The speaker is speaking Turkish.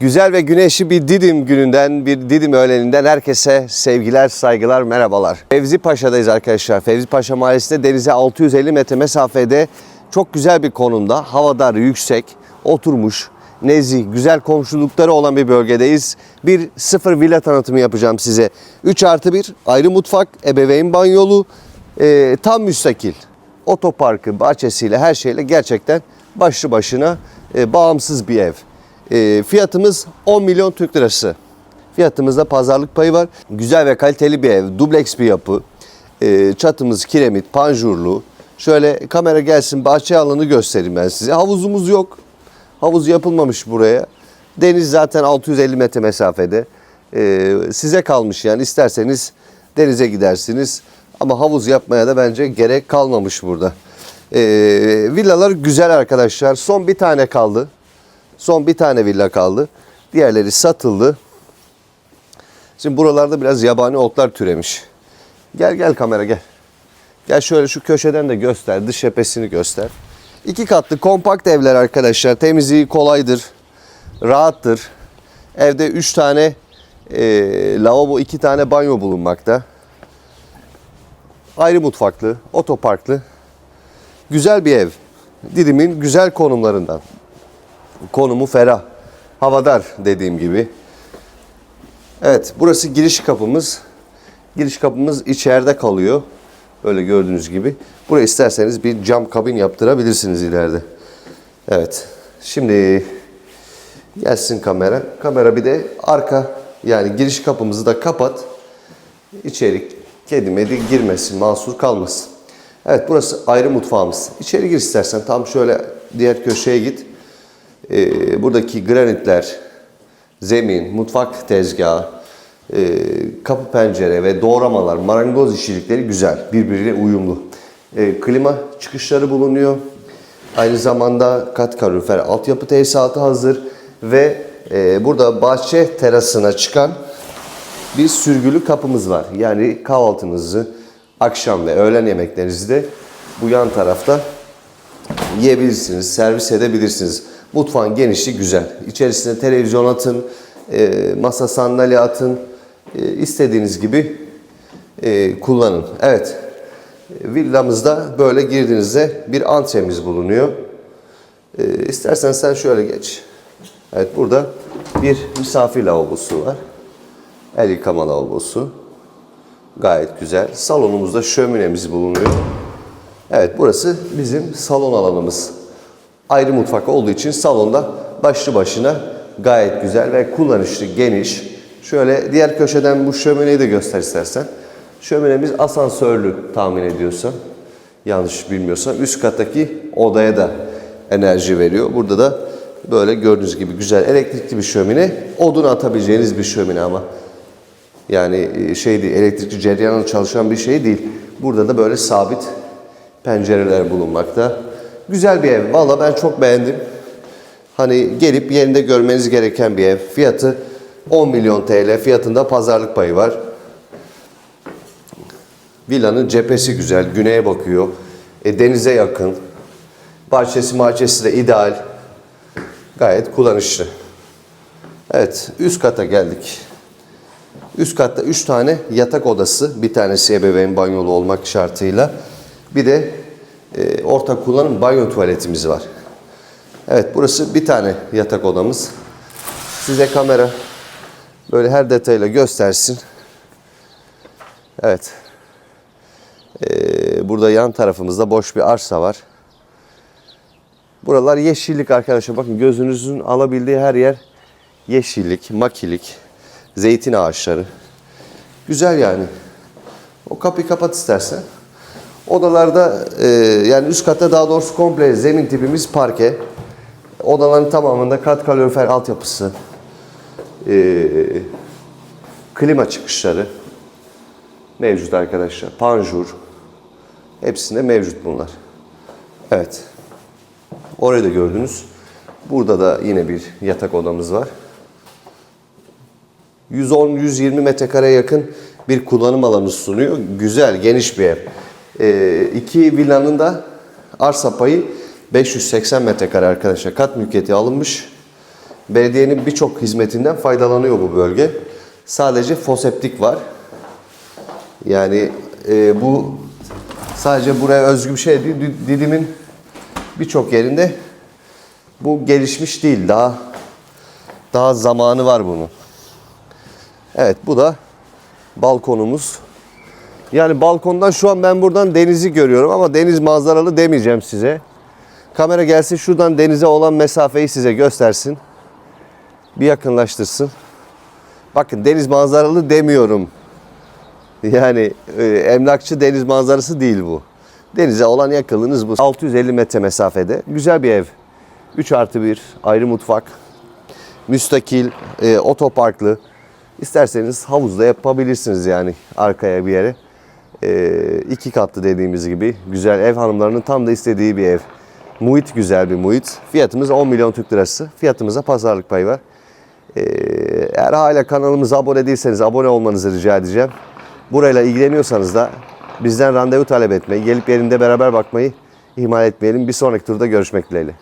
Güzel ve güneşli bir Didim gününden, bir Didim öğleninden herkese sevgiler, saygılar, merhabalar. Fevzi Paşa'dayız arkadaşlar. Fevzi Paşa Mahallesi'nde denize 650 metre mesafede çok güzel bir konumda. Havadar, yüksek, oturmuş, nezih, güzel komşulukları olan bir bölgedeyiz. Bir sıfır villa tanıtımı yapacağım size. 3 artı 1 ayrı mutfak, ebeveyn banyolu, e, tam müstakil. Otoparkı, bahçesiyle her şeyle gerçekten başlı başına e, bağımsız bir ev. E, fiyatımız 10 milyon Türk lirası. Fiyatımızda pazarlık payı var. Güzel ve kaliteli bir ev. Dubleks bir yapı. E, çatımız kiremit, panjurlu. Şöyle kamera gelsin bahçe alanı göstereyim ben size. Havuzumuz yok. Havuz yapılmamış buraya. Deniz zaten 650 metre mesafede. E, size kalmış yani isterseniz denize gidersiniz. Ama havuz yapmaya da bence gerek kalmamış burada. E, villalar güzel arkadaşlar. Son bir tane kaldı. Son bir tane villa kaldı. Diğerleri satıldı. Şimdi buralarda biraz yabani otlar türemiş. Gel gel kamera gel. Gel şöyle şu köşeden de göster. Dış cephesini göster. İki katlı kompakt evler arkadaşlar. Temizliği kolaydır. Rahattır. Evde üç tane e, lavabo, iki tane banyo bulunmakta. Ayrı mutfaklı, otoparklı. Güzel bir ev. Didim'in güzel konumlarından. Konumu ferah. Havadar dediğim gibi. Evet burası giriş kapımız. Giriş kapımız içeride kalıyor. Böyle gördüğünüz gibi. Buraya isterseniz bir cam kabin yaptırabilirsiniz ileride. Evet. Şimdi gelsin kamera. Kamera bir de arka yani giriş kapımızı da kapat. İçeri kedi medi girmesin, mahsur kalmasın. Evet burası ayrı mutfağımız. İçeri gir istersen tam şöyle diğer köşeye git. Ee, buradaki granitler, zemin, mutfak tezgahı, e, kapı pencere ve doğramalar, marangoz işçilikleri güzel, birbiriyle uyumlu. E, klima çıkışları bulunuyor. Aynı zamanda kat kalorifer altyapı tesisatı hazır ve e, burada bahçe terasına çıkan bir sürgülü kapımız var. Yani kahvaltınızı akşam ve öğlen yemeklerinizi de bu yan tarafta yiyebilirsiniz, servis edebilirsiniz. Mutfağın genişliği güzel. İçerisine televizyon atın, e, masa sandalye atın, e, istediğiniz gibi e, kullanın. Evet, villamızda böyle girdiğinizde bir antremiz bulunuyor. E, istersen sen şöyle geç. Evet, burada bir misafir lavabosu var. El yıkama lavabosu. Gayet güzel. Salonumuzda şöminemiz bulunuyor. Evet burası bizim salon alanımız. Ayrı mutfak olduğu için salonda başlı başına gayet güzel ve kullanışlı, geniş. Şöyle diğer köşeden bu şömineyi de göster istersen. Şöminemiz asansörlü tahmin ediyorsam. Yanlış bilmiyorsam. Üst kattaki odaya da enerji veriyor. Burada da böyle gördüğünüz gibi güzel elektrikli bir şömine. Odun atabileceğiniz bir şömine ama. Yani e, şey değil, elektrikli cereyanla çalışan bir şey değil. Burada da böyle sabit pencereler bulunmakta. Güzel bir ev. Valla ben çok beğendim. Hani gelip yerinde görmeniz gereken bir ev. Fiyatı 10 milyon TL. Fiyatında pazarlık payı var. Villanın cephesi güzel. Güneye bakıyor. E, denize yakın. Bahçesi mahçesi de ideal. Gayet kullanışlı. Evet üst kata geldik. Üst katta 3 tane yatak odası, bir tanesi ebeveyn banyolu olmak şartıyla. Bir de e, ortak kullanım banyo tuvaletimiz var. Evet burası bir tane yatak odamız. Size kamera böyle her detayla göstersin. Evet. Ee, burada yan tarafımızda boş bir arsa var. Buralar yeşillik arkadaşlar. Bakın gözünüzün alabildiği her yer yeşillik, makilik, zeytin ağaçları. Güzel yani. O kapıyı kapat istersen. Odalarda e, yani üst katta daha doğrusu komple zemin tipimiz parke. Odaların tamamında kat kalorifer altyapısı. E, klima çıkışları mevcut arkadaşlar. Panjur. Hepsinde mevcut bunlar. Evet. Orayı da gördünüz. Burada da yine bir yatak odamız var. 110-120 metrekareye yakın bir kullanım alanı sunuyor. Güzel, geniş bir ev. Ee, iki villanın da arsa payı 580 metrekare arkadaşlar. Kat mülkiyeti alınmış. Belediyenin birçok hizmetinden faydalanıyor bu bölge. Sadece foseptik var. Yani e, bu sadece buraya özgü bir şey değil. Did- Didim'in birçok yerinde bu gelişmiş değil. Daha daha zamanı var bunun. Evet bu da balkonumuz. Yani balkondan şu an ben buradan denizi görüyorum ama deniz manzaralı demeyeceğim size. Kamera gelsin şuradan denize olan mesafeyi size göstersin. Bir yakınlaştırsın. Bakın deniz manzaralı demiyorum. Yani e, emlakçı deniz manzarası değil bu. Denize olan yakınlığınız bu. 650 metre mesafede. Güzel bir ev. 3 artı 1 ayrı mutfak. Müstakil, e, otoparklı. İsterseniz havuzda yapabilirsiniz yani arkaya bir yere. E, iki katlı dediğimiz gibi güzel ev hanımlarının tam da istediği bir ev. Muhit güzel bir muhit. Fiyatımız 10 milyon Türk lirası. Fiyatımıza pazarlık payı var. Ee, eğer hala kanalımıza abone değilseniz abone olmanızı rica edeceğim. Burayla ilgileniyorsanız da bizden randevu talep etmeyi, gelip yerinde beraber bakmayı ihmal etmeyelim. Bir sonraki turda görüşmek dileğiyle.